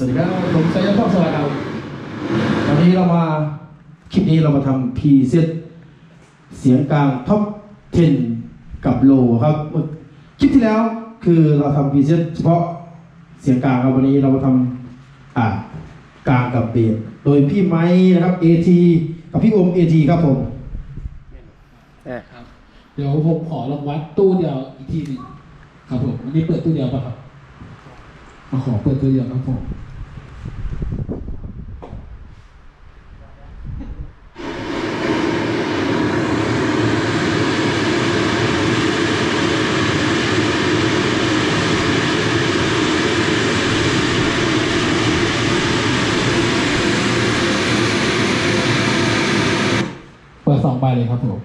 วัสดีครับผมสายยันพ่อสวัสดีครับวันนี้เรามาคลิปนี้เรามาทำพรีเซตเสียงกลางท็อป 10 กับโลครับ คลิปที่แล้วคือเราทำพรีเซตเฉพาะเสียงกลางครับวันนี้เรามาทำอ่ากลางกับเบสโดยพี่ไม้นะครับ AT กับพี่โอม AT ครับผมครับเดี๋ยวผมขอลองวัดตู้เดียวอีกทีหนึ่งครับผมอันนี้เปิดตู้เดียวป่ะครับมาขอเปิดตู้เดียวครับผม เปิดสองใบเลยครับผม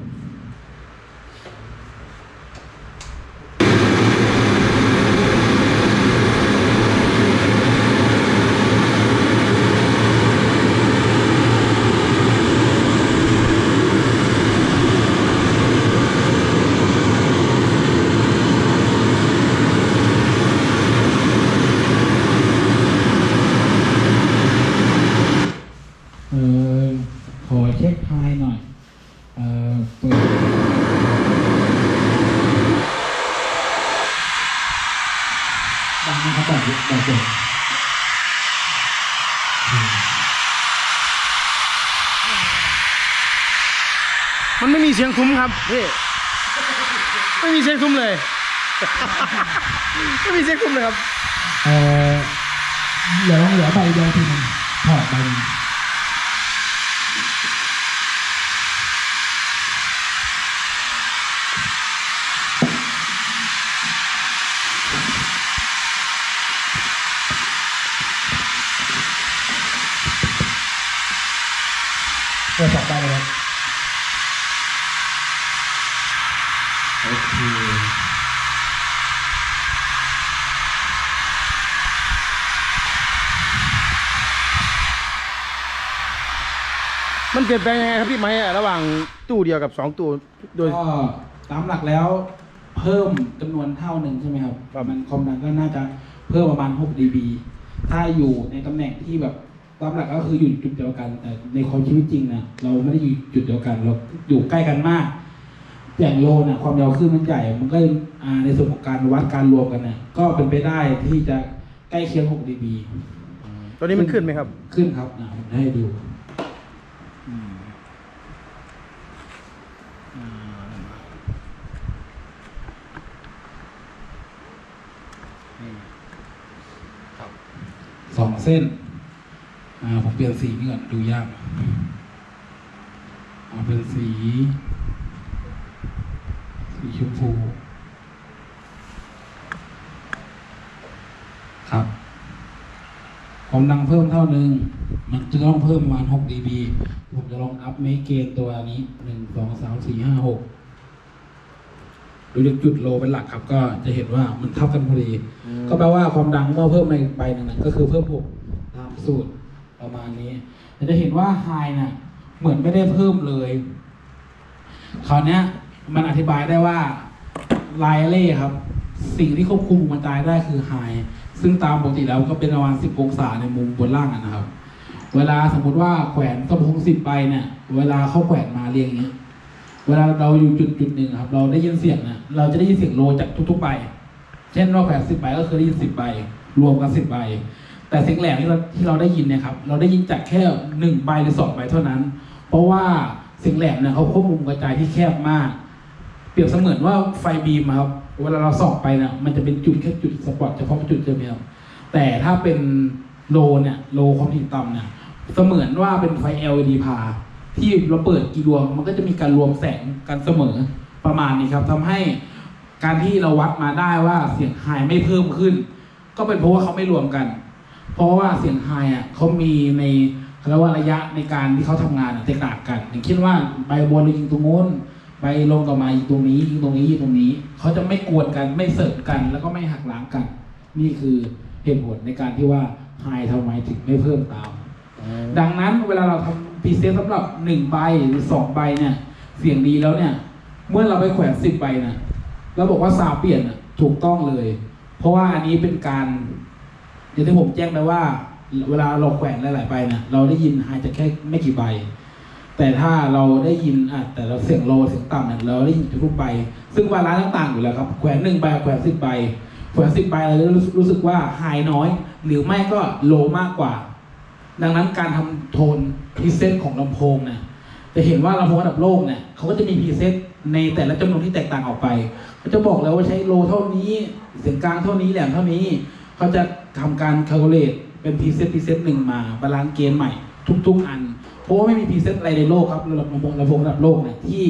เออขอเช็คไฮหน่อย เออเปิด ดังนะครับแบบแบบเปิดมันไม่มีเสียงทุ้มครับพี่ไม่มีเสียงทุ้มเลย ไม่มีเสียงทุ้มเลยครับ เออเหลือเหลือใบเดียวทีหนึงถอดใบ หนึ่งเปิดสองใบเลยครับโอเคมันเปลี่ยนแปลงยังไงครับพี่ไม้อะระหว่างตู้เดียวกับสองตู้โดย ก็ตามหลักแล้วเพิ่มจำนวนเท่าหนึ่งใช่ไหมครับ ครับ มันความดังก็น่าจะเพิ่มประมาณ 6 dB ถ้าอยู่ในตำแหน่งที่แบบ ตามหลักก็คืออยู่จุดเดียวกัน แต่ในความชีวิตจริงนะเราไม่ได้อยู่จุดเดียวกัน เราอยู่ใกล้กันมาก อย่างโลน่ะความยาวคลื่นมันใหญ่ มันก็อ่าในส่วนของการวัดการรวมกันเนี่ยก็เป็นไปได้ที่จะใกล้เคียง6 dB ตอนนี้มันขึ้นไหมครับ ขึ้นครับนะผมให้ดูสองเส้น อ่าผมเปลี่ยนสีนี่ก่อนดูยากเอาเป็นสี สีชมพู ครับ ความดังเพิ่มเท่านึง มันจะต้องเพิ่มประมาณ 6 dB ผมจะลองอัพเมคเกนตัวนี้ 1 2 3 4 5 6ดูจากจุดโลเป็นหลักครับ ก็จะเห็นว่ามันเท่ากันพอดีอืมก็แปลว่าความดังเมื่อเพิ่มไปใบหนึ่งนะก็คือเพิ่ม6ตามสูตร ประมาณนี้ แต่จะเห็นว่าไฮน่ะเหมือนไม่ได้เพิ่มเลยคราวนี้มันอธิบายได้ว่าไลเล่ครับ สิ่งที่ควบคุมมันตายได้คือไฮซึ่งตามปกติแล้วก็เป็นประมาณ 10 องศาในมุมบนล่างนะครับ เวลาสมมุติว่าแขวนกระพงสิบใบเนี่ย เวลาเขาแขวนมาเรียงอย่างเงี้เวลาเราอยู่จุดจุดหนึ่งครับ เราได้ยินเสียงนะเราจะได้ยินเสียงโลจากทุกๆใบ เช่นว่าแขวนสิบใบก็คือได้ยินสิบใบ รวมกันสิบใบ แต่เสียงแหลมที่เราที่เราได้ยินเนี่ยครับเราได้ยินจากแค่หนึ่งใบหรือสองใบเท่านั้น เพราะว่าเสียงแหลมเนี่ยเขาควบคุมกระจายที่แคบมาก เปรียบเสมือนว่าไฟบีมครับเวลาเราส่องไปเนี่ยมันจะเป็นจุดแค่จุดสปอตเฉพาะจุดเดียวแต่ถ้าเป็นโลเนี่ยโลความถี่ต่ำเนี่ยเสมือนว่าเป็นไฟ LED พา ที่เราเปิดกี่ดวงมันก็จะมีการรวมแสงกันเสมอประมาณนี้ครับทำให้การที่เราวัดมาได้ว่าเสียงไฮไม่เพิ่มขึ้น ก็เป็นเพราะว่าเขาไม่รวมกัน เพราะว่าเสียงไฮอะเขามีในเขาเรียกว่าระยะในการที่เขาทำงานอะแตกต่างกัน อย่างเช่นว่าใบบนเรายิงตรงโน้นใบลงต่อมายิงตรงนี้ยิงตรงนี้ยิงตรงนี้ เขาจะไม่กวนกันไม่เสริมกัน แล้วก็ไม่หักล้างกัน นี่คือเหตุผลในการที่ว่าไฮทำไมถึงไม่เพิ่มตาม ดังนั้นเวลาเราทำพรีเซนต์สำหรับหนึ่งใบหรือสองใบเนี่ย เสียงดีแล้วเนี่ย เมื่อเราไปแขวนสิบใบนะแล้วบอกว่าซาวด์เปลี่ยนน่ะถูกต้องเลย เพราะว่าอันนี้เป็นการ อย่างที่ผมแจ้งไปว่า เวลาเราแขวนหลายๆใบเนี่ยเราได้ยินไฮจะแค่ไม่กี่ใบ แต่ถ้าเราได้ยินอะแต่เราเสียงโลเสียงต่ำเนี่ยเราได้ยินทุกใบ ซึ่งบาลานต่างๆอยู่แล้วครับแขวนหนึ่งใบแขวนสิบใบแขวนสิบใบเรารู้สึกรู้สึกว่าไฮน้อย หรือไม่ก็โลมากกว่า ดังนั้นการทำโทนพรีเซตของลำโพงเนี่ยจะเห็นว่าลำโพงระดับโลกเนี่ยเขาก็จะมีพรีเซตในแต่ละจำนวนที่แตกต่างออกไปเขาจะบอกแล้วว่าใช้โลเท่านี้เสียงกลางเท่านี้แหลมเท่านี้ เขาจะทำการคาลคูลเลตเป็นพรีเซตพรีเซตหนึ่งมาบาลานซ์เกณฑ์ใหม่ทุก ๆ อัน เพราะว่าไม่มีพรีเซตอะไรในโลกครับระดับลำโพงลำโพงระดับโลกเนี่ยที่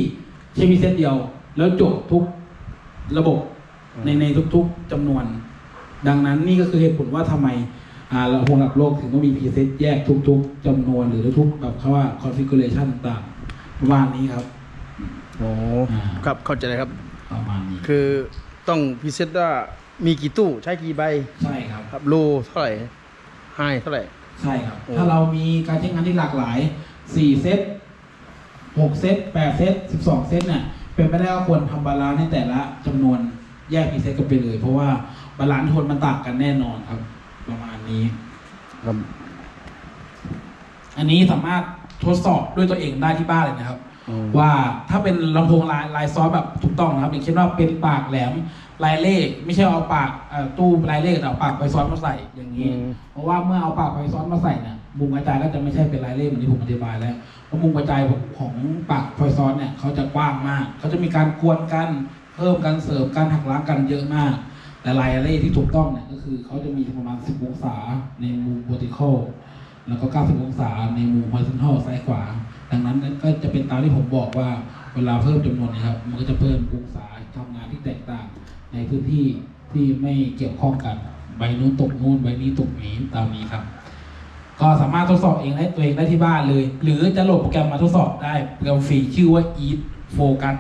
ใช้พรีเซตเดียว แล้วจบทุกระบบในในทุก ๆจำนวน ดังนั้นนี่ก็คือเหตุผลว่าทำไมอ่าลำโพงระดับโลกถึงต้องมีพรีเซตแยกทุก ๆจำนวนหรือทุกๆแบบเขาว่าคอนฟิก u r a t i o n ต่างๆประมาณนี้ครับโอ้อ่าครับเข้าใจเลยครับประมาณนี้คือต้องพิเศษว่า มีกี่ตู้ใช้กี่ใบใช่ครับ ครับโลเท่าไหร่ไฮเท่าไหร่ ใช่ครับ โอ้ ถ้าเรามีการใช้งานที่หลากหลาย 4 เซต 6 เซต 8 เซต 12 เซตเนี่ย เป็นไปได้ว่าควรทำบาลานซ์ในแต่ละจำนวนแยกพรีเซตกันไปเลย เพราะว่าบาลานซ์โทนมันต่างกันแน่นอนครับ ประมาณนี้ ครับอันนี้สามารถทดสอบด้วยตัวเองได้ที่บ้านเลยนะครับอืม ว่าถ้าเป็นลำโพงลายลายซอสแบบถูกต้องนะครับอย่างเช่นว่าเป็นปากแหลมลายเล่ไม่ใช่เอาปากเอ่อตู้ลายเล่แต่เอาปากไฟซ้อนมาใส่อย่างนี้ เพราะว่าเมื่อเอาปากไฟซ้อนมาใส่เนี่ยมุมกระจายก็จะไม่ใช่เป็นลายเล่เหมือนที่ผมอธิบายแล้วเพราะมุมกระจายของปากไฟซ้อนเนี่ยเขาจะกว้างมากเขาจะมีการกวนกันเพิ่มการเสริมการหักล้างกันเยอะมากแต่ลายเล่ที่ถูกต้องเนี่ยก็คือเขาจะมีประมาณ 10 องศาในมุม vertical แล้วก็ 90 องศาในมุม horizontal ซ้ายขวา ดังนั้นก็จะเป็นตามที่ผมบอกว่าเวลาเพิ่มจำนวนเนะครับ มันก็จะเพิ่มองศาทำงานที่แตกต่าง ในพื้นที่ที่ไม่เกี่ยวข้องกันใบนู้นตกนู้นใบนี้ตกนี้ตามนี้ครับ ก็สามารถทดสอบเองได้ตัวเองได้ที่บ้านเลย หรือจะโหลดโปรแกรมมาทดสอบได้โปรแกรมฟรีชื่อว่า Eat Focus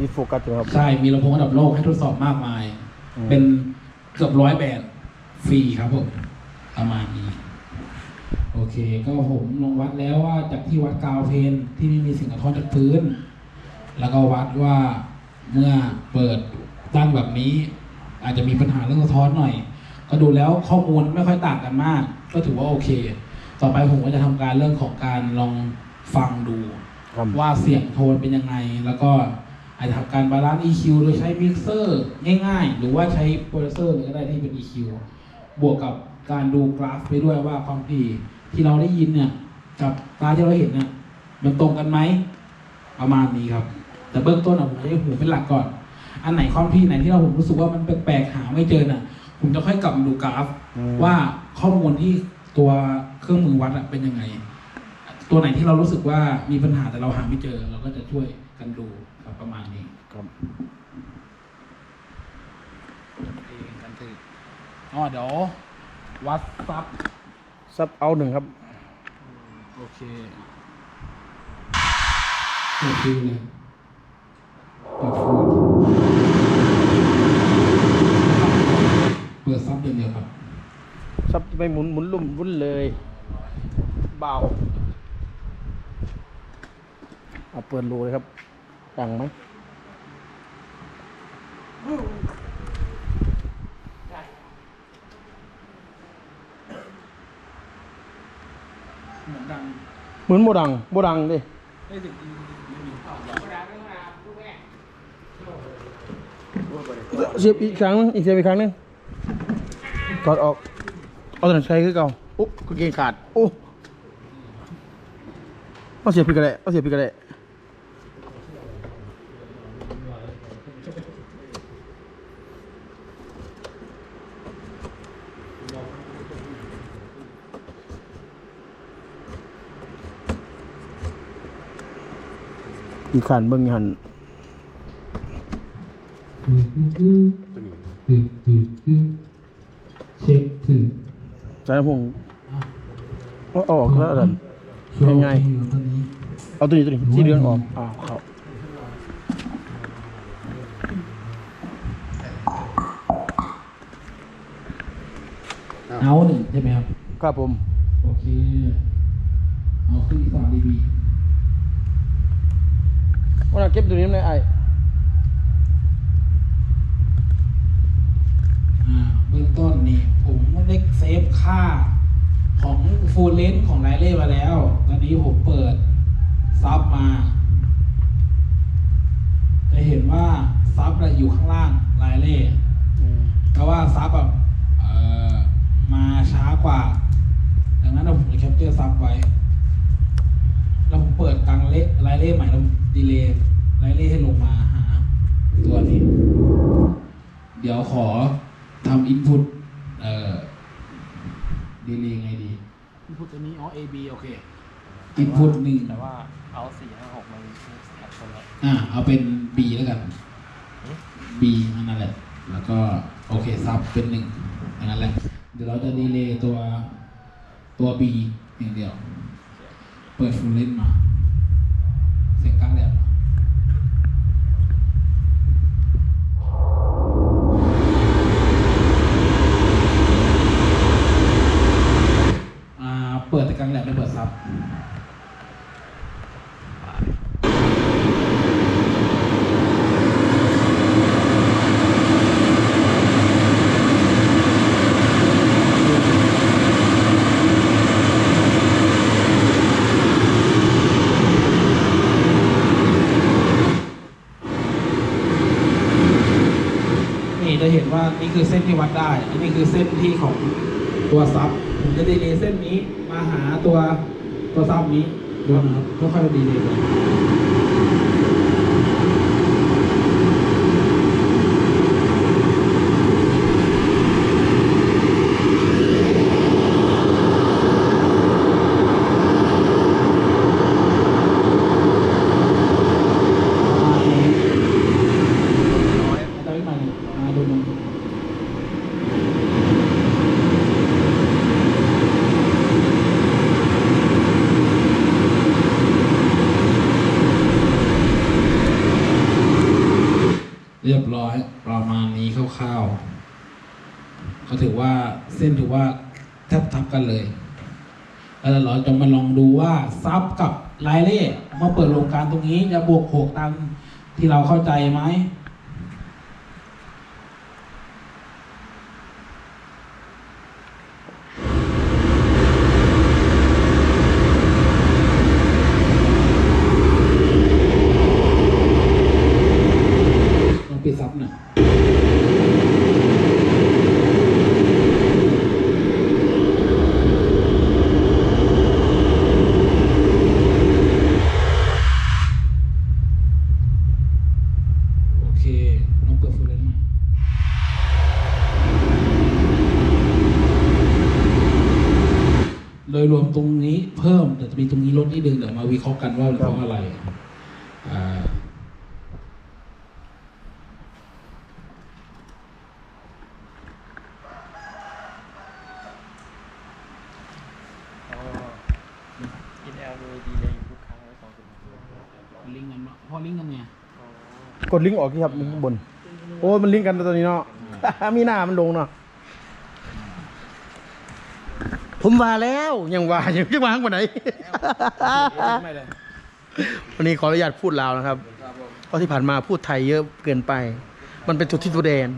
มีโฟกัสอยู่ครับใช่ มีลำโพงระดับโลกให้ทดสอบมากมายอืมเป็นเกือบร้อยแบรนด์ฟรีครับผม ประมาณนี้ โอเค ก็ผมลองวัดแล้วว่าจากที่วัดกาวเพนที่ไม่มีสิ่งกระท้อนจากพื้น แล้วก็วัดว่าเมื่อเปิดตั้งแบบนี้ อาจจะมีปัญหาเรื่องสะท้อนหน่อย ก็ดูแล้วข้อมูลไม่ค่อยต่างกันมาก ก็ถือว่าโอเค ต่อไปผมก็จะทำการเรื่องของการลองฟังดูครับว่าเสียงโทนเป็นยังไง แล้วก็อาจจะทำการบาลานซ์ EQ โดยใช้มิกเซอร์ง่ายๆ หรือว่าใช้โปรดิวเซอร์เลยก็ได้ที่เป็น EQ บวกกับการดูกราฟไปด้วยว่าความถี่ ที่เราได้ยินเนี่ย กับตาที่เราเห็นเนี่ยมันตรงกันไหมประมาณนี้ครับ แต่เบื้องต้นอะผมจะให้หูเป็นหลักก่อน อันไหนความถี่ไหนที่เราผมรู้สึกว่ามันแปลกๆหาไม่เจอน่ะ ผมจะค่อยกลับมาดูกราฟอืมว่าข้อมูลที่ตัวเครื่องมือวัดอะเป็นยังไง ตัวไหนที่เรารู้สึกว่ามีปัญหาแต่เราหาไม่เจอ เราก็จะช่วยกันดูครับประมาณนี้ครับกันถืออ๋อเดี๋ยววัดซับ ซับเอาหนึ่งครับ โอเคโอเคเลยเปิดฟูดเปิดซับอย่างเดียวครับ ซับไม่หมุนหมุนลุ่มวุ่นเลย เบาเอาเปิดรูเลยครับ ดังไหม เหมือนดัง เห มือนโมดังโมดังดิไม่ถึงไม่มีภาพเสียบอีกครั้งนึงอีกเสียบอีกครั้งนึงถอดออกเอาตัวไหนใช้คือเก่าอุ๊บกางเกงขาดโอ้เอาเสียบพี่กระเดะเอาเสียบพี่กระเดะอีก ขันเบิ่งอีกหันเช็คถึงสายลำโพงเอาเอาออกแล้วกันยังไงตอนนี้เอาตัวนี้ตัวนี้ที่เรืองออกอ้าวเขาเอาหนึ่งใช่ไหมครับ ครับผม โอเค เอาขึ้นอีกสามดีบี วันเก็บตัวนี้ในไอ้อ่าเบื้องต้นนี่ผมไม่ได้เซฟค่าของฟูลเลนของไลเล่มาแล้ว ตอนนี้ผมเปิดซับมา จะเห็นว่าซับอะอยู่ข้างล่างไลเล่เพราะว่าซับแบบเอ่อมาช้ากว่า ดังนั้นเราผมจะแคปเจอร์ซับไว้ แล้วผมเปิดกลางเละไลเล่ใหม่แล้วดีเลย์ไลเล่ให้ลงมาหาตัวนี้ เดี๋ยว ขอทำอินพุตเอ่อดีเลย์ไงดีอินพุตตัวนี้อ๋อ A B โอเคอินพุตหนึ่งแต่ว่าเอาสี่ห้าหกมันแอบคนละอ่าเอาเป็น B แล้วกัน B อันนั้นแหละ แล้วก็โอเคซับเป็นหนึ่งอันนั้นแหละ เดี๋ยวเราจะดีเลย์ตัวตัว B อย่างเดียว เปิดฟูลเลนมา เสียงกลางแหลมมาอ่า เปิดแต่กลางแหลมไม่เปิดซับ นี่ จะเห็นว่านี่คือเส้นที่วัดได้อันนี้คือเส้นที่ของตัวซับผมจะดีเลย์เส้นนี้มาหาตัวตัวซับนี้ดูนะครับค่อยๆดีเลย์ไปประมาณนี้ น้อย อาจารย์วิมานมาดูมันเรียบร้อยประมาณนี้คร่าวๆเขาถือว่าเส้นถือว่าแทบทับกันเลย แล้วเราจะมาลองดูว่า ซับกับไลเล่มาเปิดโรงการตรงนี้จะบวกหกตามที่เราเข้าใจไหม ลองปิดซับหน่อยโอเค ลองเปิดฟูลเลนใหม่โดยรวมตรงนี้เพิ่ม แต่ จะมีตรงนี้ลดนิดนึงเดี๋ยวมาวิเคราะห์กันว่าเป็นเพราะอะไรอ่าแล้วก็อินแอลโดยดีเลยทุกครั้งไว้สองสิบนาทีลิงก์กันเนาะพอลิงก์กันเนี่ยกดลิงก์ออกที่ครับลิงก์ข้างบน โอ้ยมันลิงก์กันตอนนี้เนาะมีหน้ามันลงเนาะ ผมว่าแล้วยังว่ายังยังว่าข้างบนไหน ไม่เลยวันนี้ขออนุญาตพูดลาวนะครับ เพราะที่ผ่านมาพูดไทยเยอะเกินไป มันเป็นจุดที่ตัวแดน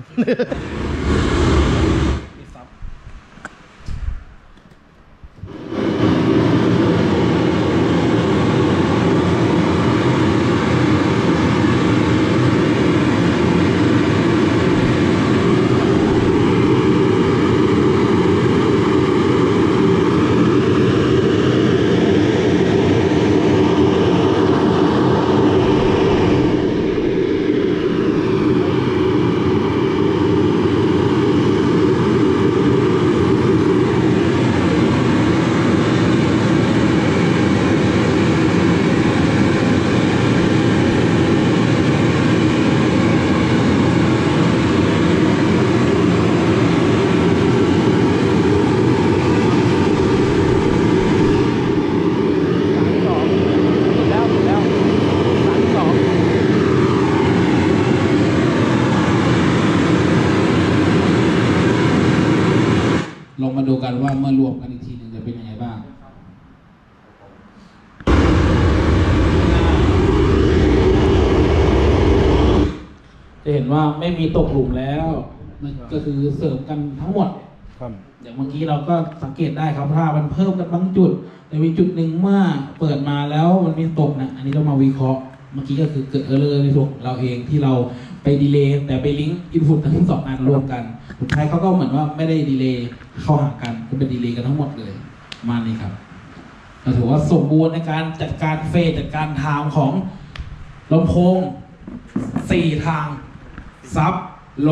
ปิดซับ แล้วแล้วสามสอง ลองมาดูกันว่าเมื่อรวมกันอีกทีหนึงจะเป็นยังไงบ้าง จะเห็น ว่าไม่มีตกหลุมแล้วมันก็คือเสริมกันทั้งหมดครับอย่างเมื่อกี้เราก็สังเกตได้ครับถ้ามันเพิ่มกันบางจุด แต่มีจุดหนึ่งเมื่อเปิดมาแล้วมันมีตกนะอันนี้ต้องมาวิเคราะห์เมื่อกี้ก็คือเกิดเออร์ในส่วนของเราเองที่เราไปดีเลย์แต่ไปลิงก์อินพุตทั้งสองอันรวมกันสุดท้ายเขาก็เหมือนว่าไม่ได้ดีเลย์เข้าหากันก็เป็นดีเลย์กันทั้งหมดเลยประมาณนี้ครับเราถือว่าสมบูรณ์ในการจัดการเฟสจัดการทางของลำโพงสี่ทาง ซับโล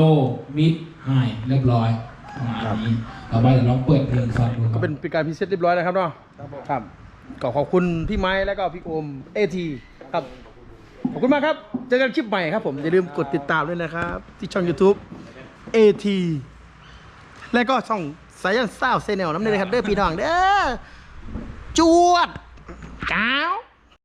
มิดไฮเรียบร้อยประมาณนี้ต่อไปเดี๋ยวลองเปิดเพลงฟังดูคก็รับเป็นเป็นการพรีเซนต์เรียบร้อยนะครับเนาะครับก็ขอบคุณพี่ไม้และก็พี่โอมเอทีครับ ขอบคุณมากครับ เจอกันคลิปใหม่ครับผม อย่าลืมกดติดตามด้วยนะครับ ที่ช่อง YouTube AT และก็ช่องสายันซ่าวเซเนลน้ำเนยนะครับเด้อพี่น้องเด้อจวดจ้าว